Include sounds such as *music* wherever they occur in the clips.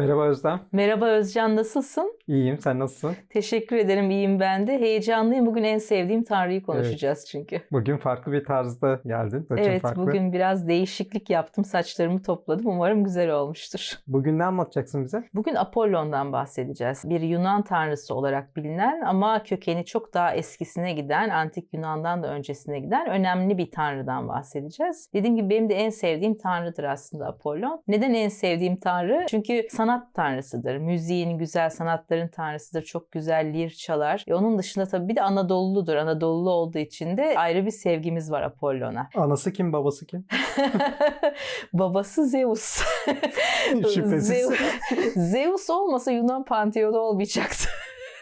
Merhaba Özlem. Merhaba Özcan nasılsın? İyiyim. Sen nasılsın? Teşekkür ederim iyiyim ben de. Heyecanlıyım. Bugün en sevdiğim Tanrı'yı konuşacağız çünkü. Bugün farklı bir tarzda geldin. Saçın Evet farklı. bugün biraz değişiklik yaptım. Saçlarımı topladım. Umarım güzel olmuştur. Bugün ne anlatacaksın bize? Bugün Apollon'dan bahsedeceğiz. Bir Yunan tanrısı olarak bilinen ama kökeni çok daha eskisine giden, antik Yunan'dan da öncesine giden önemli bir tanrıdan bahsedeceğiz. Dediğim gibi benim de en sevdiğim tanrıdır aslında Apollon. Neden en sevdiğim tanrı? Çünkü sanat tanrısıdır. Müziğin, güzel sanatların tanrısıdır. Çok güzel lir çalar. E onun dışında tabii bir de Anadolu'ludur. Anadolu'lu olduğu için de ayrı bir sevgimiz var Apollon'a. *laughs* Anası kim, babası kim? Babası Zeus. *laughs* Şüphesiz. Zeus, Zeus olmasa Yunan Panteonu olmayacaktı.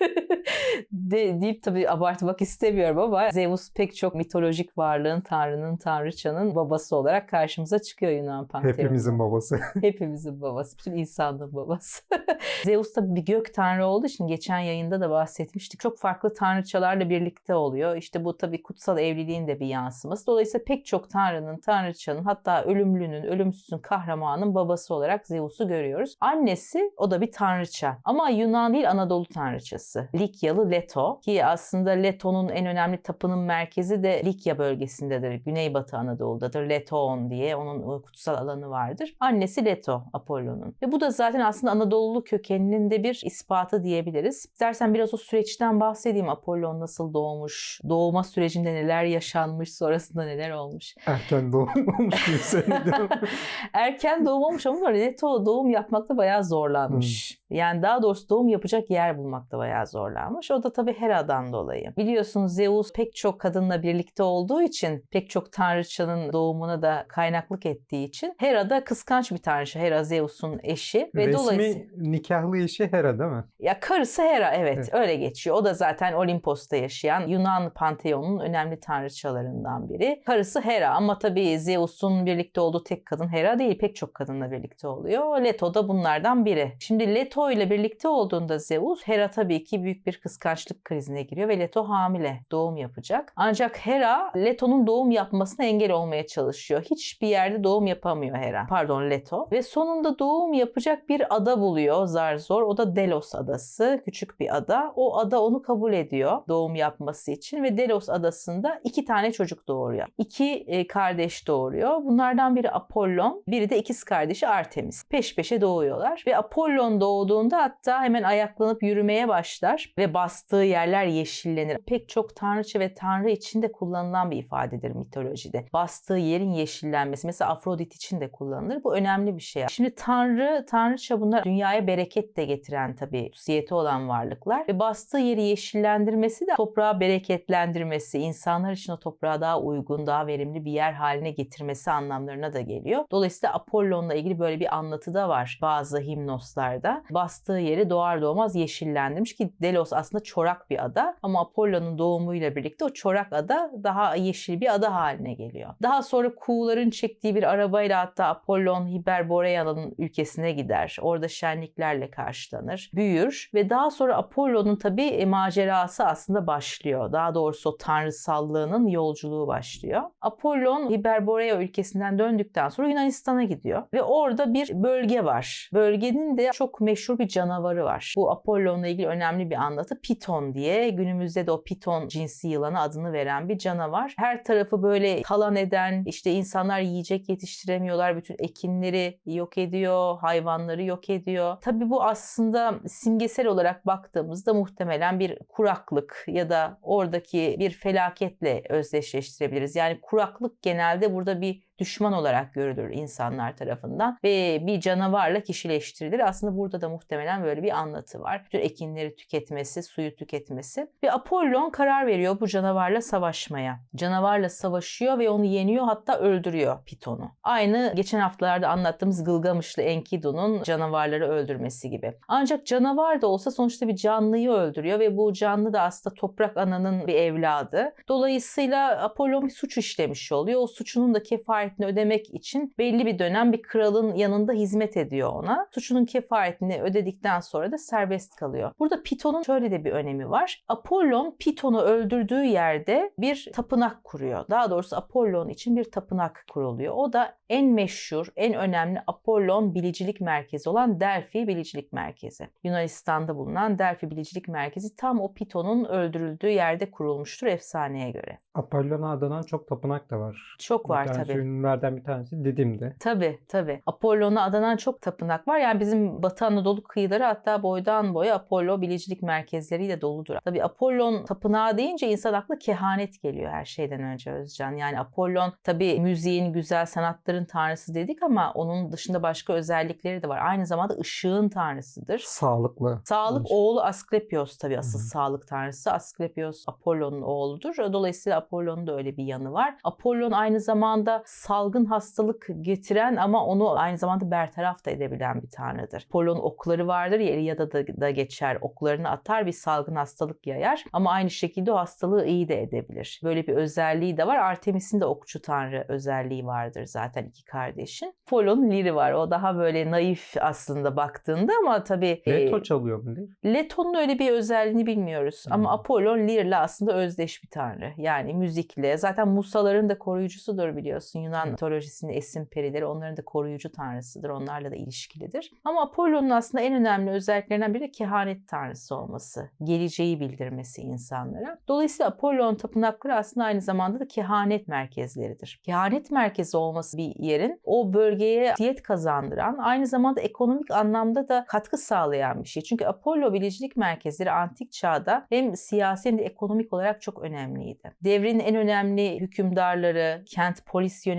*laughs* De, deyip tabii abartmak istemiyorum ama Zeus pek çok mitolojik varlığın, tanrının, tanrıçanın babası olarak karşımıza çıkıyor Yunan Panteonu. Hepimizin babası. *laughs* Hepimizin babası, bütün insanlığın babası. *laughs* Zeus tabii bir gök tanrı olduğu için geçen yayında da bahsetmiştik. Çok farklı tanrıçalarla birlikte oluyor. İşte bu tabii kutsal evliliğin de bir yansıması. Dolayısıyla pek çok tanrının, tanrıçanın hatta ölümlünün, ölümsüzün, kahramanın babası olarak Zeus'u görüyoruz. Annesi o da bir tanrıça. Ama Yunan değil Anadolu tanrıçası. Likyalı Leto ki aslında Leto'nun en önemli tapının merkezi de Likya bölgesindedir. Güneybatı Anadolu'dadır. Letoon diye onun kutsal alanı vardır. Annesi Leto Apollon'un. Ve bu da zaten aslında Anadolu kökeninin de bir ispatı diyebiliriz. İstersen biraz o süreçten bahsedeyim. Apollon nasıl doğmuş, doğuma sürecinde neler yaşanmış, sonrasında neler olmuş. Erken diyorum. *laughs* Erken doğum olmuş ama Leto doğum yapmakta bayağı zorlanmış. Yani daha doğrusu doğum yapacak yer bulmakta bayağı zorlanmış. O da tabii Hera'dan dolayı. Biliyorsunuz Zeus pek çok kadınla birlikte olduğu için pek çok tanrıçanın doğumuna da kaynaklık ettiği için Hera da kıskanç bir tanrıça. Hera Zeus'un eşi ve dolayısıyla Resmi nikahlı eşi Hera değil mi? ya karısı Hera evet, Evet. öyle geçiyor. O da zaten Olimpos'ta yaşayan Yunan panteonunun önemli tanrıçalarından biri. Karısı Hera ama tabii Zeus'un birlikte olduğu tek kadın Hera değil. Pek çok kadınla birlikte oluyor. Leto da bunlardan biri. Şimdi Leto ile birlikte olduğunda Zeus, Hera tabii ki büyük bir kıskançlık krizine giriyor ve Leto hamile. Doğum yapacak. Ancak Hera Leto'nun doğum yapmasına engel olmaya çalışıyor. Hiçbir yerde doğum yapamıyor Hera. Pardon Leto. Ve sonunda doğum yapacak bir ada buluyor zar zor. O da Delos adası. Küçük bir ada. O ada onu kabul ediyor doğum yapması için ve Delos adasında iki tane çocuk doğuruyor. İki e, kardeş doğuruyor. Bunlardan biri Apollon, biri de ikiz kardeşi Artemis. Peş peşe doğuyorlar ve Apollon doğduğunda hatta hemen ayaklanıp yürümeye başlar ve bastığı yerler yeşillenir. Pek çok tanrıça ve tanrı için de kullanılan bir ifadedir mitolojide. Bastığı yerin yeşillenmesi. Mesela Afrodit için de kullanılır. Bu önemli bir şey. Şimdi tanrı, tanrıça bunlar dünyaya bereket de getiren tabii kutsiyeti olan varlıklar. Ve bastığı yeri yeşillendirmesi de toprağı bereketlendirmesi, insanlar için o toprağa daha uygun, daha verimli bir yer haline getirmesi anlamlarına da geliyor. Dolayısıyla Apollon'la ilgili böyle bir anlatı da var bazı himnoslarda. Bastığı yeri doğar doğmaz yeşillendirmiş ki Delos aslında çorak bir ada ama Apollon'un doğumuyla birlikte o çorak ada daha yeşil bir ada haline geliyor. Daha sonra kuğuların çektiği bir arabayla hatta Apollon Hiperborea'nın ülkesine gider. Orada şenliklerle karşılanır, büyür ve daha sonra Apollon'un tabii e, macerası aslında başlıyor. Daha doğrusu o tanrısallığının yolculuğu başlıyor. Apollon Hiperborea ülkesinden döndükten sonra Yunanistan'a gidiyor ve orada bir bölge var. Bölgenin de çok meşhur bir canavarı var. Bu Apollon'la ilgili önemli bir anlatı Piton diye. Günümüzde de o Piton cinsi yılana adını veren bir canavar. Her tarafı böyle talan eden, işte insanlar yiyecek yetiştiremiyorlar. Bütün ekinleri yok ediyor, hayvanları yok ediyor. Tabii bu aslında simgesel olarak baktığımızda muhtemelen bir kuraklık ya da oradaki bir felaketle özdeşleştirebiliriz. Yani kuraklık genelde burada bir düşman olarak görülür insanlar tarafından ve bir canavarla kişileştirilir. Aslında burada da muhtemelen böyle bir anlatı var. Bütün ekinleri tüketmesi, suyu tüketmesi ve Apollon karar veriyor bu canavarla savaşmaya. Canavarla savaşıyor ve onu yeniyor hatta öldürüyor Piton'u. Aynı geçen haftalarda anlattığımız Gılgamışlı Enkidu'nun canavarları öldürmesi gibi. Ancak canavar da olsa sonuçta bir canlıyı öldürüyor ve bu canlı da aslında toprak ananın bir evladı. Dolayısıyla Apollon bir suç işlemiş oluyor. O suçunun da kefareti kefaretini ödemek için belli bir dönem bir kralın yanında hizmet ediyor ona. Suçunun kefaretini ödedikten sonra da serbest kalıyor. Burada Piton'un şöyle de bir önemi var. Apollon Piton'u öldürdüğü yerde bir tapınak kuruyor. Daha doğrusu Apollon için bir tapınak kuruluyor. O da en meşhur, en önemli Apollon bilicilik merkezi olan Delphi Bilicilik Merkezi. Yunanistan'da bulunan Delphi Bilicilik Merkezi tam o Piton'un öldürüldüğü yerde kurulmuştur efsaneye göre. Apollon'a adanan çok tapınak da var. Çok var tabii. Ünlülerden bir tanesi Didim'de. Tabii tabii. Apollon'a adanan çok tapınak var. Yani bizim Batı Anadolu kıyıları hatta boydan boya Apollo bilicilik merkezleriyle doludur. Tabii Apollon tapınağı deyince insan aklı kehanet geliyor her şeyden önce Özcan. Yani Apollon tabii müziğin, güzel sanatların tanrısı dedik ama onun dışında başka özellikleri de var. Aynı zamanda ışığın tanrısıdır. Sağlıklı. Sağlık Demiş. oğlu Asklepios tabii asıl Hı hı. sağlık tanrısı. Asklepios Apollon'un oğludur. Dolayısıyla Apollon'un da öyle bir yanı var. Apollon aynı zamanda salgın hastalık getiren ama onu aynı zamanda bertaraf da edebilen bir tanrıdır. Apollon'un okları vardır ya Iliada da, da geçer. Oklarını atar bir salgın hastalık yayar ama aynı şekilde o hastalığı iyi de edebilir. Böyle bir özelliği de var. Artemis'in de okçu tanrı özelliği vardır zaten iki kardeşin. Apollon'un liri var. O daha böyle naif aslında baktığında ama tabii e, Leto çalıyor mu? Leto'nun öyle bir özelliğini bilmiyoruz. Hmm. Ama Apollon Lir'le aslında özdeş bir tanrı. Yani müzikle. Zaten Musaların da koruyucusudur biliyorsun. Yunan Evet. mitolojisinin esin perileri onların da koruyucu tanrısıdır. Onlarla da ilişkilidir. Ama Apollon'un aslında en önemli özelliklerinden biri de kehanet tanrısı olması. Geleceği bildirmesi insanlara. Dolayısıyla Apollon tapınakları aslında aynı zamanda da kehanet merkezleridir. Kehanet merkezi olması bir yerin o bölgeye diyet kazandıran, aynı zamanda ekonomik anlamda da katkı sağlayan bir şey. Çünkü Apollo bilicilik merkezleri antik çağda hem siyasi hem de ekonomik olarak çok önemliydi. Devrin en önemli hükümdarları, kent polis yöneticileri,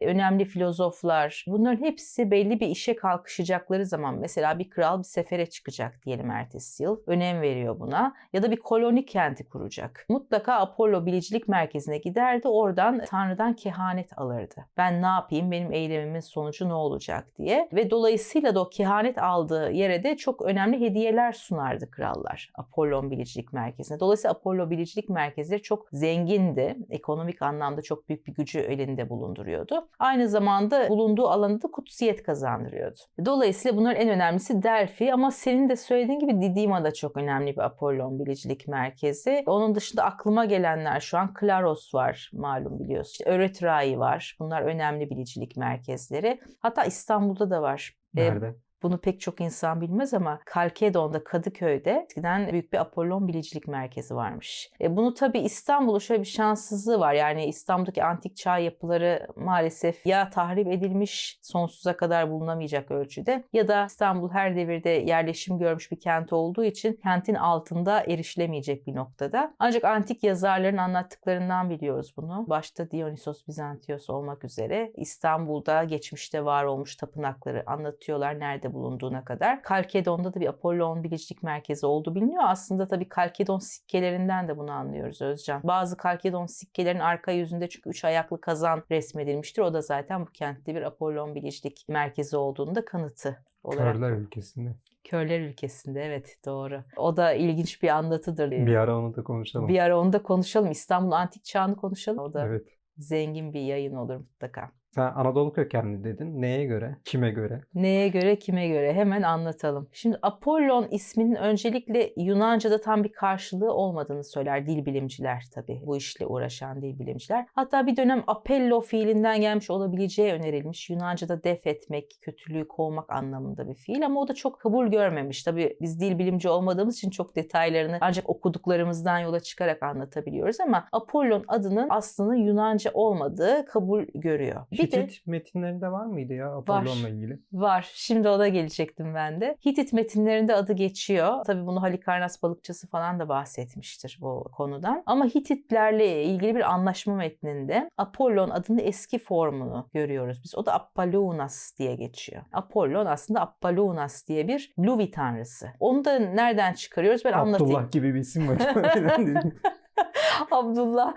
önemli filozoflar bunların hepsi belli bir işe kalkışacakları zaman mesela bir kral bir sefere çıkacak diyelim ertesi yıl. Önem veriyor buna. Ya da bir koloni kenti kuracak. Mutlaka Apollo bilicilik merkezine giderdi. Oradan Tanrı'dan kehanet alırdı. Ben ne yapayım? Benim eylemimin sonucu ne olacak diye. Ve dolayısıyla da o kehanet aldığı yere de çok önemli hediyeler sunardı krallar. Apollon bilicilik merkezine. Dolayısıyla Apollo bilicilik merkezleri çok zengindi. Ekonomik anlamda çok büyük bir gücü elinde bulunduruyordu. Aynı zamanda bulunduğu alanda da kutsiyet kazandırıyordu. Dolayısıyla bunların en önemlisi Delphi ama senin de söylediğin gibi Didima da çok önemli bir Apollon bilicilik merkezi. Onun dışında aklıma gelenler şu an Klaros var malum biliyorsun. İşte Öretrai var. Bunlar önemli bilicilik merkezleri. Hatta İstanbul'da da var. Ee, Nerede? Bunu pek çok insan bilmez ama Kalkedon'da, Kadıköy'de eskiden büyük bir Apollon bilicilik merkezi varmış. E bunu tabii İstanbul'un şöyle bir şanssızlığı var. Yani İstanbul'daki antik çağ yapıları maalesef ya tahrip edilmiş sonsuza kadar bulunamayacak ölçüde ya da İstanbul her devirde yerleşim görmüş bir kent olduğu için kentin altında erişilemeyecek bir noktada. Ancak antik yazarların anlattıklarından biliyoruz bunu. Başta Dionysos Bizantios olmak üzere İstanbul'da geçmişte var olmuş tapınakları anlatıyorlar nerede bulunduğuna kadar. Kalkedon'da da bir Apollon bilicilik merkezi olduğu biliniyor. Aslında tabii Kalkedon sikkelerinden de bunu anlıyoruz Özcan. Bazı Kalkedon sikkelerin arka yüzünde çünkü üç ayaklı kazan resmedilmiştir. O da zaten bu kentte bir Apollon bilicilik merkezi olduğunu da kanıtı olarak. Körler ülkesinde. Körler ülkesinde evet doğru. O da ilginç bir anlatıdır. Bir ara onu da konuşalım. Bir ara onu da konuşalım. İstanbul Antik Çağı'nı konuşalım. O da Evet. zengin bir yayın olur mutlaka. Sen Anadolu kökenli dedin. Neye göre? Kime göre? Neye göre kime göre hemen anlatalım. Şimdi Apollon isminin öncelikle Yunanca'da tam bir karşılığı olmadığını söyler dil bilimciler tabii. Bu işle uğraşan dil bilimciler. Hatta bir dönem Apello fiilinden gelmiş olabileceği önerilmiş. Yunanca'da def etmek, kötülüğü kovmak anlamında bir fiil ama o da çok kabul görmemiş. Tabii biz dil bilimci olmadığımız için çok detaylarını ancak okuduklarımızdan yola çıkarak anlatabiliyoruz ama Apollon adının aslında Yunanca olmadığı kabul görüyor. Bir Hitit metinlerinde var mıydı ya Apollon'la ilgili? Var. Şimdi ona gelecektim ben de. Hitit metinlerinde adı geçiyor. Tabii bunu Halikarnas balıkçısı falan da bahsetmiştir bu konudan. Ama Hititlerle ilgili bir anlaşma metninde Apollon adının eski formunu görüyoruz. Biz o da Apollonias diye geçiyor. Apollon aslında Apollonas diye bir Luvi tanrısı. Onu da nereden çıkarıyoruz ben anlatayım. Abdullah gibi bir isim var. *laughs* *laughs* Abdullah.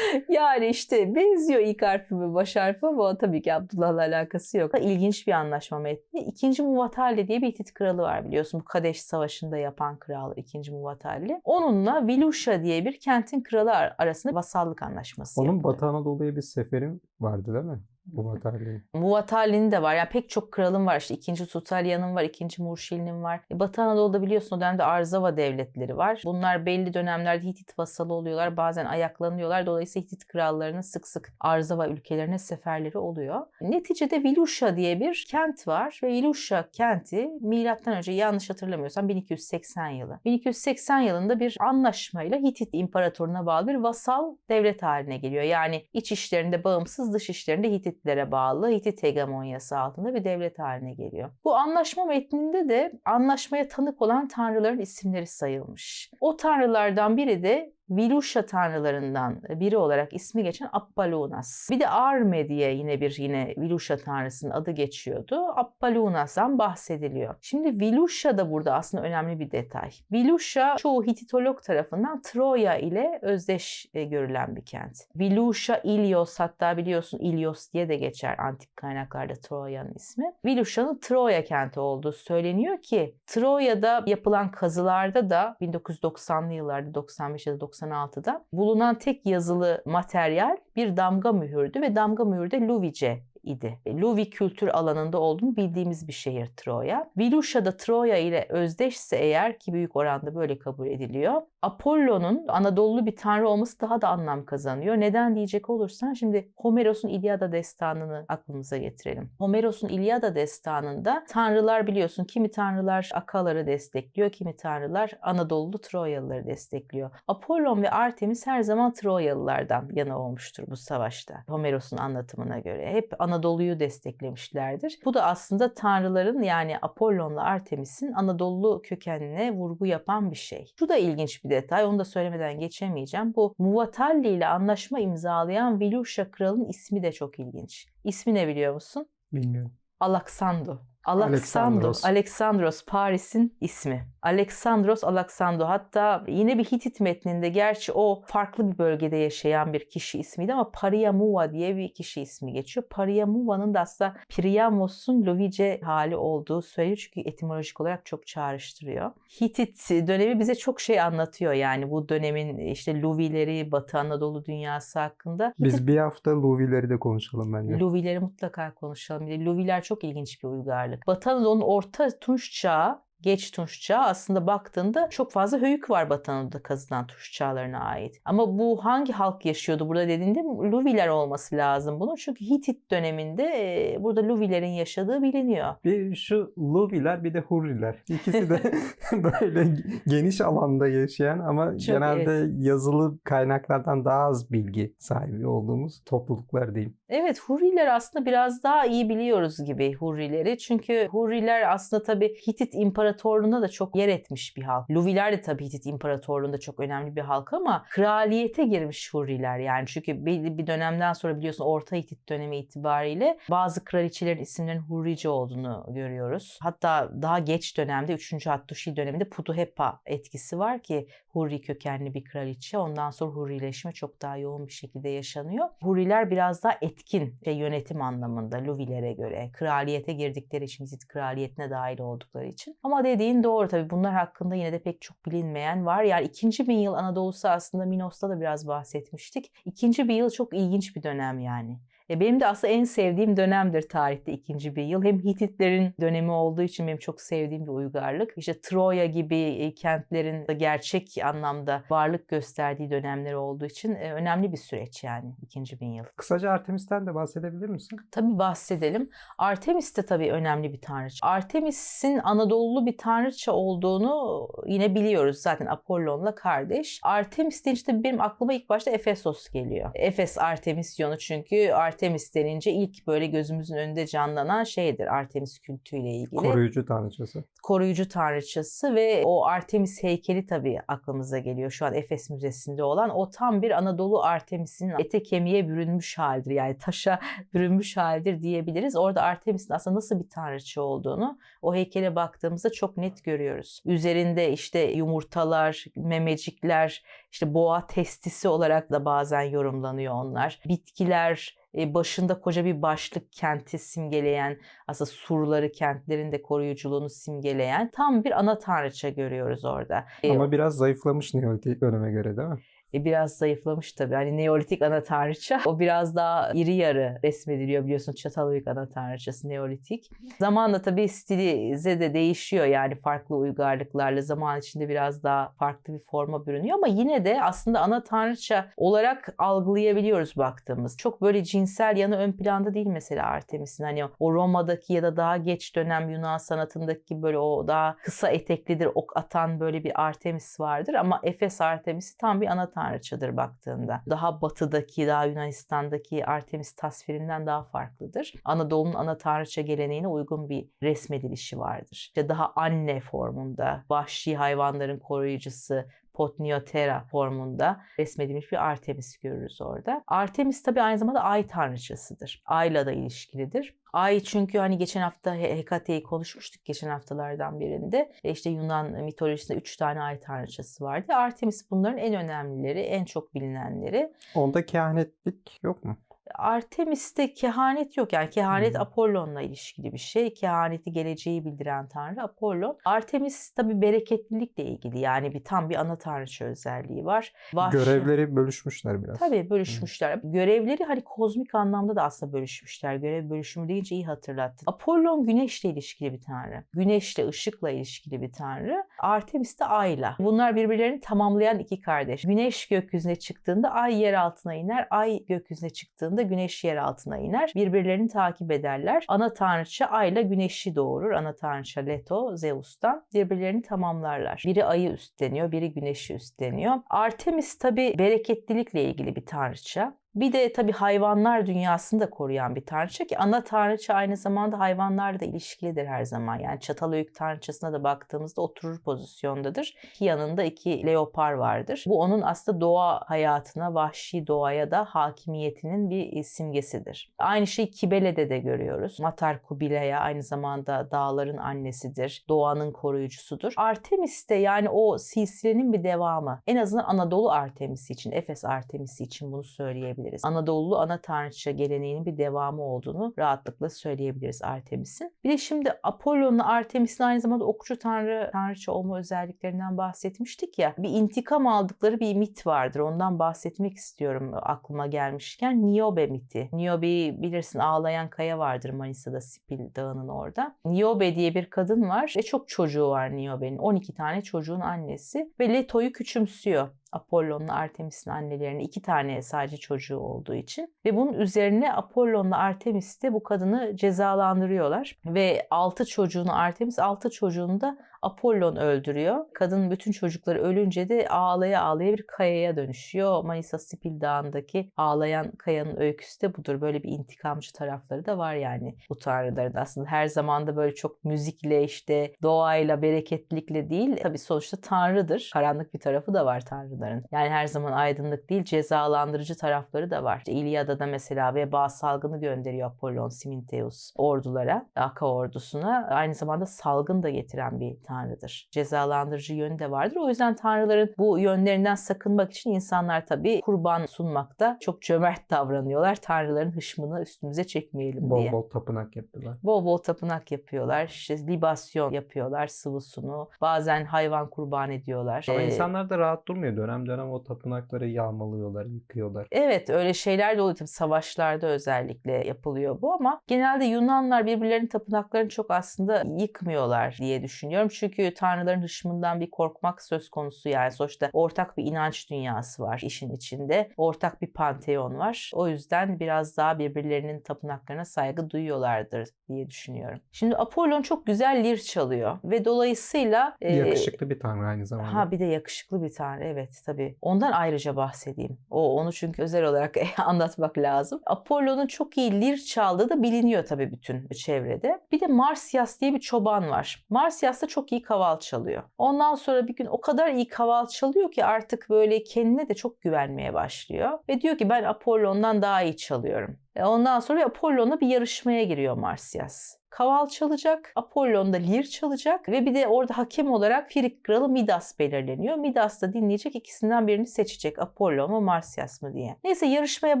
Yani işte benziyor ilk harfi ve baş harfi ama tabii ki Abdullah'la alakası yok. İlginç bir anlaşma metni. İkinci Muvatalli diye bir Hitit kralı var biliyorsun. Bu Kadeş Savaşı'nda yapan kral ikinci Muvatalli. Onunla Vilusha diye bir kentin kralı ar- arasında vasallık anlaşması Onun yapılıyor. Batı Anadolu'ya bir seferim vardı değil mi? Bu Vatarli'nin. Muvatalli'nin de var. Yani pek çok kralın var. İşte ikinci Tutalya'nın var, ikinci Murşili'nin var. E, Batı Anadolu'da biliyorsun o dönemde Arzava devletleri var. Bunlar belli dönemlerde Hitit vasalı oluyorlar. Bazen ayaklanıyorlar. Dolayısıyla Hitit krallarının sık sık Arzava ülkelerine seferleri oluyor. Neticede Viluşa diye bir kent var ve Viluşa kenti milattan önce yanlış hatırlamıyorsam 1280 yılı. 1280 yılında bir anlaşmayla Hitit imparatoruna bağlı bir vasal devlet haline geliyor. Yani iç işlerinde bağımsız, dış işlerinde Hititlere bağlı, Hitit hegemonyası altında bir devlet haline geliyor. Bu anlaşma metninde de anlaşmaya tanık olan tanrıların isimleri sayılmış. O tanrılardan biri de Viluşa tanrılarından biri olarak ismi geçen Apollonas. Bir de Arme diye yine bir yine Viluşa tanrısının adı geçiyordu. Apollonas'dan bahsediliyor. Şimdi Viluşa da burada aslında önemli bir detay. Viluşa çoğu Hititolog tarafından Troya ile özdeş e, görülen bir kent. Viluşa İlyos hatta biliyorsun İlyos diye de geçer antik kaynaklarda Troya'nın ismi. Viluşa'nın Troya kenti olduğu söyleniyor ki Troya'da yapılan kazılarda da 1990'lı yıllarda 95 ya da 96'da bulunan tek yazılı materyal bir damga mühürdü ve damga mühürü de Luvice idi. Luvi kültür alanında olduğunu bildiğimiz bir şehir Troya. Viluşa da Troya ile özdeşse eğer ki büyük oranda böyle kabul ediliyor. Apollon'un Anadolu'lu bir tanrı olması daha da anlam kazanıyor. Neden diyecek olursan şimdi Homeros'un İlyada destanını aklımıza getirelim. Homeros'un İlyada destanında tanrılar biliyorsun kimi tanrılar Akaları destekliyor, kimi tanrılar Anadolu'lu Troyalıları destekliyor. Apollon ve Artemis her zaman Troyalılardan yana olmuştur bu savaşta. Homeros'un anlatımına göre. Hep Anadolu'yu desteklemişlerdir. Bu da aslında tanrıların yani Apollon'la Artemis'in Anadolu kökenine vurgu yapan bir şey. Şu da ilginç bir detay. Onu da söylemeden geçemeyeceğim. Bu Muvatalli ile anlaşma imzalayan Viluşa kralın ismi de çok ilginç. İsmi ne biliyor musun? Bilmiyorum. Alexandro. Alexandros. Alexandros. Alexandros Paris'in ismi. Alexandros Alexandro. Hatta yine bir Hitit metninde gerçi o farklı bir bölgede yaşayan bir kişi ismiydi ama Pariamuva diye bir kişi ismi geçiyor. Pariamuva'nın da aslında Priamos'un Lovice hali olduğu söyleniyor çünkü etimolojik olarak çok çağrıştırıyor. Hitit dönemi bize çok şey anlatıyor yani bu dönemin işte Luvileri, Batı Anadolu dünyası hakkında. Biz bir hafta Luvi'leri de konuşalım bence. Luvileri mutlaka konuşalım. Luviler çok ilginç bir uygarlık. Batı Anadolu'nun orta Tunç çağı Geç Tunç çağı aslında baktığında çok fazla höyük var Batı Anadolu'da kazılan Tunç çağlarına ait. Ama bu hangi halk yaşıyordu burada dediğinde Luviler olması lazım bunun. Çünkü Hitit döneminde e, burada Luvilerin yaşadığı biliniyor. Bir şu Luviler bir de Hurriler. İkisi de *laughs* *laughs* böyle geniş alanda yaşayan ama Çok, genelde yazılı kaynaklardan daha az bilgi sahibi olduğumuz topluluklar diyeyim. Evet Hurriler aslında biraz daha iyi biliyoruz gibi Hurrileri. Çünkü Hurriler aslında tabii Hitit İmparatorluğu'nda da çok yer etmiş bir halk. Luviler de tabii Hitit İmparatorluğu'nda çok önemli bir halk ama kraliyete girmiş Hurriler yani. Çünkü belli bir dönemden sonra biliyorsun Orta Hitit dönemi itibariyle bazı kraliçelerin isimlerinin Hurrice olduğunu görüyoruz. Hatta daha geç dönemde 3. Hattuşi döneminde Putuhepa etkisi var ki Hurri kökenli bir kraliçe. Ondan sonra Hurrileşme çok daha yoğun bir şekilde yaşanıyor. Hurriler biraz daha etkin ve yönetim anlamında Luvilere göre. Kraliyete girdikleri için, Hitit kraliyetine dahil oldukları için. Ama dediğin doğru tabii. Bunlar hakkında yine de pek çok bilinmeyen var. Yani ikinci bin yıl Anadolu'su aslında Minos'ta da biraz bahsetmiştik. İkinci bir yıl çok ilginç bir dönem yani. E, Benim de aslında en sevdiğim dönemdir tarihte ikinci bir yıl. Hem Hititlerin dönemi olduğu için benim çok sevdiğim bir uygarlık. İşte Troya gibi e, kentlerin gerçek anlamda varlık gösterdiği dönemler olduğu için e, önemli bir süreç yani ikinci bin yıl. Kısaca Artemis'ten de bahsedebilir misin? Tabii bahsedelim. Artemis de tabii önemli bir tanrıça. Artemis'in Anadolu'lu bir tanrıça olduğunu yine biliyoruz. Zaten Apollon'la kardeş. Artemis deyince tabii benim aklıma ilk başta Efesos geliyor. Efes Artemisyonu çünkü Artemis denince ilk böyle gözümüzün önünde canlanan şeydir Artemis kültüyle ilgili Koruyucu tanrıçası. koruyucu tanrıçası ve o Artemis heykeli tabii aklımıza geliyor. Şu an Efes Müzesi'nde olan o tam bir Anadolu Artemis'in ete kemiğe bürünmüş halidir. Yani taşa *laughs* bürünmüş halidir diyebiliriz. Orada Artemis'in aslında nasıl bir tanrıçı olduğunu o heykele baktığımızda çok net görüyoruz. Üzerinde işte yumurtalar, memecikler, işte boğa testisi olarak da bazen yorumlanıyor onlar. Bitkiler, başında koca bir başlık kenti simgeleyen aslında surları kentlerin de koruyuculuğunu simgeleyen tam bir ana tanrıça görüyoruz orada. Ama biraz zayıflamış Neolitik döneme göre değil mi? E, biraz zayıflamış tabii. Hani Neolitik ana tanrıça. O biraz daha iri yarı resmediliyor biliyorsun. Çatalhöyük ana tanrıçası Neolitik. Zamanla tabii stilize de değişiyor yani farklı uygarlıklarla zaman içinde biraz daha farklı bir forma bürünüyor ama yine de aslında ana tanrıça olarak algılayabiliyoruz baktığımız. Çok böyle cinsel yanı ön planda değil mesela Artemis'in. Hani o Roma'daki ya da daha geç dönem Yunan sanatındaki böyle o daha kısa eteklidir, ok atan böyle bir Artemis vardır ama Efes Artemis'i tam bir ana tanrıçadır baktığında. Daha batıdaki, daha Yunanistan'daki Artemis tasvirinden daha farklıdır. Anadolu'nun ana tanrıça geleneğine uygun bir resmedilişi vardır. İşte daha anne formunda, vahşi hayvanların koruyucusu, Potniotera formunda resmedilmiş bir Artemis görürüz orada. Artemis tabii aynı zamanda ay tanrıçasıdır. Ayla da ilişkilidir. Ay çünkü hani geçen hafta Hekate'yi konuşmuştuk geçen haftalardan birinde. E işte Yunan mitolojisinde üç tane ay tanrıçası vardı. Artemis bunların en önemlileri, en çok bilinenleri. Onda kehanetlik yok mu? Artemis'te kehanet yok. Yani kehanet Hmm. Apollon'la ilişkili bir şey. Kehaneti geleceği bildiren tanrı Apollon. Artemis tabi bereketlilikle ilgili. Yani bir tam bir ana tanrıça özelliği var. Vahşi- Görevleri bölüşmüşler biraz. Tabii bölüşmüşler. Görevleri hani kozmik anlamda da aslında bölüşmüşler. Görev bölüşümü deyince iyi hatırlattın. Apollon güneşle ilişkili bir tanrı. Güneşle, ışıkla ilişkili bir tanrı. Artemis de ayla. Bunlar birbirlerini tamamlayan iki kardeş. Güneş gökyüzüne çıktığında ay yer altına iner. Ay gökyüzüne çıktığında güneş yer altına iner. Birbirlerini takip ederler. Ana tanrıça ayla güneşi doğurur. Ana tanrıça Leto Zeus'tan birbirlerini tamamlarlar. Biri ayı üstleniyor, biri güneşi üstleniyor. Artemis tabi bereketlilikle ilgili bir tanrıça. Bir de tabii hayvanlar dünyasını da koruyan bir tanrıça ki ana tanrıça aynı zamanda hayvanlarla da ilişkilidir her zaman. Yani Çatalhöyük tanrıçasına da baktığımızda oturur pozisyondadır. Yanında iki leopar vardır. Bu onun aslında doğa hayatına, vahşi doğaya da hakimiyetinin bir simgesidir. Aynı şeyi Kibele'de de görüyoruz. Matar Kubileya aynı zamanda dağların annesidir. Doğanın koruyucusudur. Artemis de yani o silsilenin bir devamı. En azından Anadolu Artemisi için, Efes Artemisi için bunu söyleyebiliriz söyleyebiliriz. Anadolu ana tanrıça geleneğinin bir devamı olduğunu rahatlıkla söyleyebiliriz Artemis'in. Bir de şimdi Apollon'la Artemis'in aynı zamanda okçu tanrı, tanrıça olma özelliklerinden bahsetmiştik ya. Bir intikam aldıkları bir mit vardır. Ondan bahsetmek istiyorum aklıma gelmişken. Niobe miti. Niobe'yi bilirsin ağlayan kaya vardır Manisa'da Sipil Dağı'nın orada. Niobe diye bir kadın var ve çok çocuğu var Niobe'nin. 12 tane çocuğun annesi ve Leto'yu küçümsüyor. Apollon'la Artemis'in annelerinin iki tane sadece çocuğu olduğu için. Ve bunun üzerine Apollon'la Artemis de bu kadını cezalandırıyorlar. Ve altı çocuğunu Artemis, altı çocuğunu da Apollon öldürüyor. Kadın bütün çocukları ölünce de ağlaya ağlaya bir kayaya dönüşüyor. Manisa Sipil Dağı'ndaki ağlayan kayanın öyküsü de budur. Böyle bir intikamcı tarafları da var yani bu tanrıların. Aslında her zaman da böyle çok müzikle işte doğayla, bereketlilikle değil. Tabii sonuçta tanrıdır. Karanlık bir tarafı da var tanrıların. Yani her zaman aydınlık değil, cezalandırıcı tarafları da var. İşte İlyada'da mesela veba salgını gönderiyor Apollon Siminteus ordulara, Aka ordusuna. Aynı zamanda salgın da getiren bir tanrıdır. Cezalandırıcı yönü de vardır. O yüzden tanrıların bu yönlerinden sakınmak için insanlar tabii kurban sunmakta çok cömert davranıyorlar. Tanrıların hışmını üstümüze çekmeyelim Bol diye. bol tapınak yaptılar. Bol bol tapınak yapıyorlar. İşte libasyon yapıyorlar, sıvı sunu. Bazen hayvan kurban ediyorlar. Ama Ee, insanlar da rahat durmuyor. Dönem dönem o tapınakları yağmalıyorlar, yıkıyorlar. Evet öyle şeyler de oluyor. Tabii savaşlarda özellikle yapılıyor bu ama genelde Yunanlar birbirlerinin tapınaklarını çok aslında yıkmıyorlar diye düşünüyorum. Çünkü tanrıların hışmından bir korkmak söz konusu yani. Sonuçta ortak bir inanç dünyası var işin içinde. Ortak bir panteon var. O yüzden biraz daha birbirlerinin tapınaklarına saygı duyuyorlardır diye düşünüyorum. Şimdi Apollon çok güzel lir çalıyor ve dolayısıyla e, Yakışıklı bir tanrı aynı zamanda. Ha bir de yakışıklı bir tanrı evet tabii. Ondan ayrıca bahsedeyim. O onu çünkü özel olarak *laughs* anlatmak lazım. Apollon'un çok iyi lir çaldığı da biliniyor tabii bütün çevrede. Bir de Marsyas diye bir çoban var. Marsyas da çok iyi kaval çalıyor. Ondan sonra bir gün o kadar iyi kaval çalıyor ki artık böyle kendine de çok güvenmeye başlıyor. Ve diyor ki ben Apollon'dan daha iyi çalıyorum. E, Ondan sonra Apollon'la bir yarışmaya giriyor Marsyas. Kaval çalacak, Apollon da lir çalacak ve bir de orada hakem olarak Firik kralı Midas belirleniyor. Midas da dinleyecek ikisinden birini seçecek Apollon mu Marsyas mı diye. Neyse yarışmaya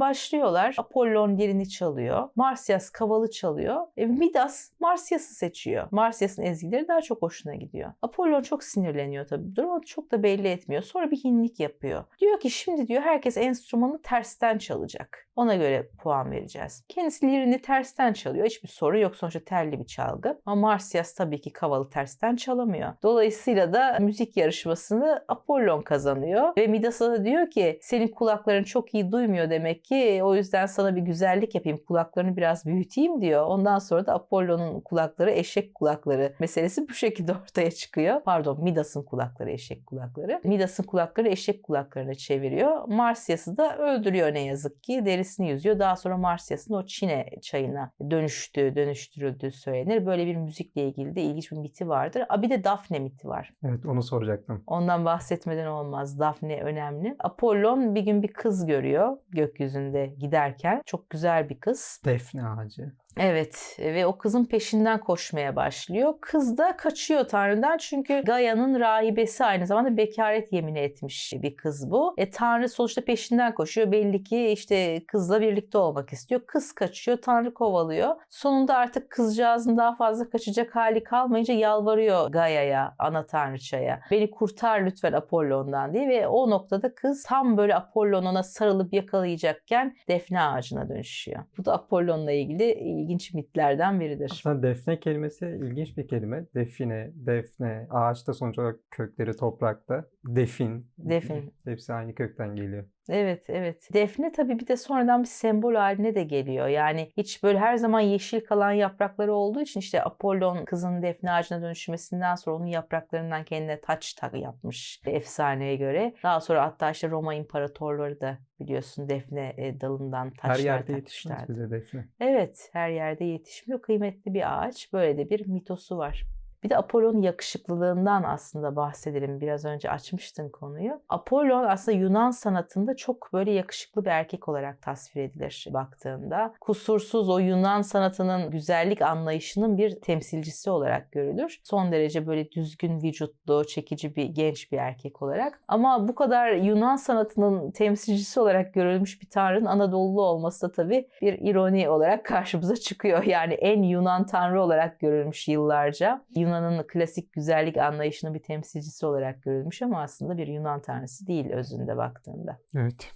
başlıyorlar. Apollon lirini çalıyor. Marsyas kavalı çalıyor. E, Midas Marsyas'ı seçiyor. Marsyas'ın ezgileri daha çok hoşuna gidiyor. Apollon çok sinirleniyor tabii. Durumu çok da belli etmiyor. Sonra bir hinlik yapıyor. Diyor ki şimdi diyor herkes enstrümanı tersten çalacak. Ona göre puan vereceğiz. Kendisi lirini tersten çalıyor. Hiçbir soru yok. Sonuçta telli bir çalgı. Ama Marsyas tabii ki kavalı tersten çalamıyor. Dolayısıyla da müzik yarışmasını Apollon kazanıyor. Ve Midas'a da diyor ki senin kulakların çok iyi duymuyor demek ki o yüzden sana bir güzellik yapayım. Kulaklarını biraz büyüteyim diyor. Ondan sonra da Apollon'un kulakları eşek kulakları meselesi bu şekilde *laughs* ortaya çıkıyor. Pardon Midas'ın kulakları eşek kulakları. Midas'ın kulakları eşek kulaklarına çeviriyor. Marsyas'ı da öldürüyor ne yazık ki. Derisini yüzüyor. Daha sonra Marsyas'ın o Çin'e çayına dönüştüğü, dönüştürüldüğü söylenir. Böyle bir müzikle ilgili de ilginç bir miti vardır. Aa, bir de Daphne miti var. Evet onu soracaktım. Ondan bahsetmeden olmaz. Daphne önemli. Apollon bir gün bir kız görüyor gökyüzünde giderken. Çok güzel bir kız. Defne ağacı. Evet ve o kızın peşinden koşmaya başlıyor. Kız da kaçıyor Tanrı'dan çünkü Gaia'nın rahibesi aynı zamanda bekaret yemini etmiş bir kız bu. E Tanrı sonuçta peşinden koşuyor. Belli ki işte kızla birlikte olmak istiyor. Kız kaçıyor, Tanrı kovalıyor. Sonunda artık kızcağızın daha fazla kaçacak hali kalmayınca yalvarıyor Gaia'ya, ana tanrıçaya. Beni kurtar lütfen Apollon'dan diye ve o noktada kız tam böyle Apollon ona sarılıp yakalayacakken Defne ağacına dönüşüyor. Bu da Apollon'la ilgili ilginç mitlerden biridir. Aslında defne kelimesi ilginç bir kelime. Define, defne, ağaçta sonuç olarak kökleri toprakta. Defin. Defin. Hepsi aynı kökten geliyor. Evet, evet. Defne tabii bir de sonradan bir sembol haline de geliyor. Yani hiç böyle her zaman yeşil kalan yaprakları olduğu için işte Apollon kızın defne ağacına dönüşmesinden sonra onun yapraklarından kendine taç tak yapmış efsaneye göre. Daha sonra hatta işte Roma imparatorları da biliyorsun defne e, dalından taşlar Her yerde yetişmez bize defne. Evet, her yerde yetişmiyor. Kıymetli bir ağaç. Böyle de bir mitosu var. Bir de Apollon'un yakışıklılığından aslında bahsedelim. Biraz önce açmıştın konuyu. Apollon aslında Yunan sanatında çok böyle yakışıklı bir erkek olarak tasvir edilir baktığında. Kusursuz o Yunan sanatının güzellik anlayışının bir temsilcisi olarak görülür. Son derece böyle düzgün vücutlu, çekici bir genç bir erkek olarak. Ama bu kadar Yunan sanatının temsilcisi olarak görülmüş bir tanrının Anadolu'lu olması da tabii bir ironi olarak *laughs* karşımıza çıkıyor. Yani en Yunan tanrı olarak görülmüş yıllarca. Yunan'ın klasik güzellik anlayışının bir temsilcisi olarak görülmüş ama aslında bir Yunan tanrısı değil özünde baktığında. Evet.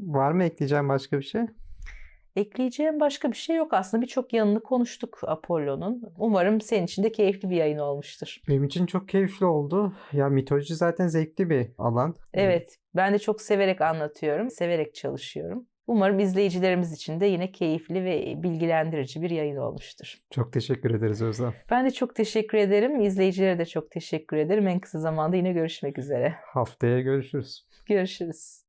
Var mı ekleyeceğim başka bir şey? Ekleyeceğim başka bir şey yok aslında. Birçok yanını konuştuk Apollo'nun. Umarım senin için de keyifli bir yayın olmuştur. Benim için çok keyifli oldu. Ya mitoloji zaten zevkli bir alan. Evet, ben de çok severek anlatıyorum, severek çalışıyorum. Umarım izleyicilerimiz için de yine keyifli ve bilgilendirici bir yayın olmuştur. Çok teşekkür ederiz Özlem. Ben de çok teşekkür ederim. İzleyicilere de çok teşekkür ederim. En kısa zamanda yine görüşmek üzere. Haftaya görüşürüz. Görüşürüz.